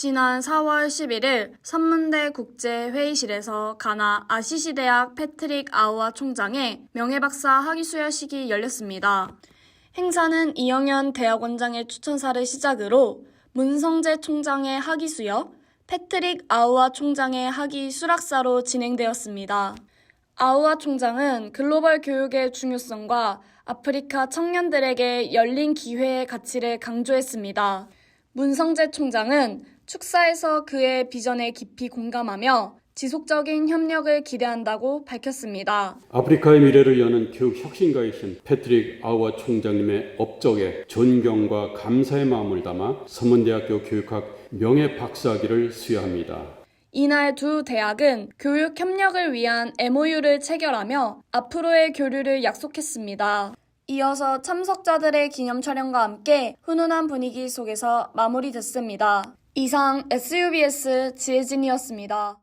지난 4월 11일 선문대 국제회의실에서 가나 아시시 대학 패트릭 아우아 총장의 명예박사 학위 수여식이 열렸습니다. 행사는 이영현 대학원장의 추천사를 시작으로 문성재 총장의 학위 수여, 패트릭 아우아 총장의 학위 수락사로 진행되었습니다. 아우아 총장은 글로벌 교육의 중요성과 아프리카 청년들에게 열린 기회의 가치를 강조했습니다. 문성재 총장은 축사에서 그의 비전에 깊이 공감하며 지속적인 협력을 기대한다고 밝혔습니다. 아프리카의 미래를 여는 교육 혁신가이신 패트릭 아우아 총장님의 업적에 존경과 감사의 마음을 담아 서문대학교 교육학 명예 박사학위를 수여합니다. 이날 두 대학은 교육 협력을 위한 MOU를 체결하며 앞으로의 교류를 약속했습니다. 이어서 참석자들의 기념 촬영과 함께 훈훈한 분위기 속에서 마무리됐습니다. 이상 SUBS 지혜진이었습니다.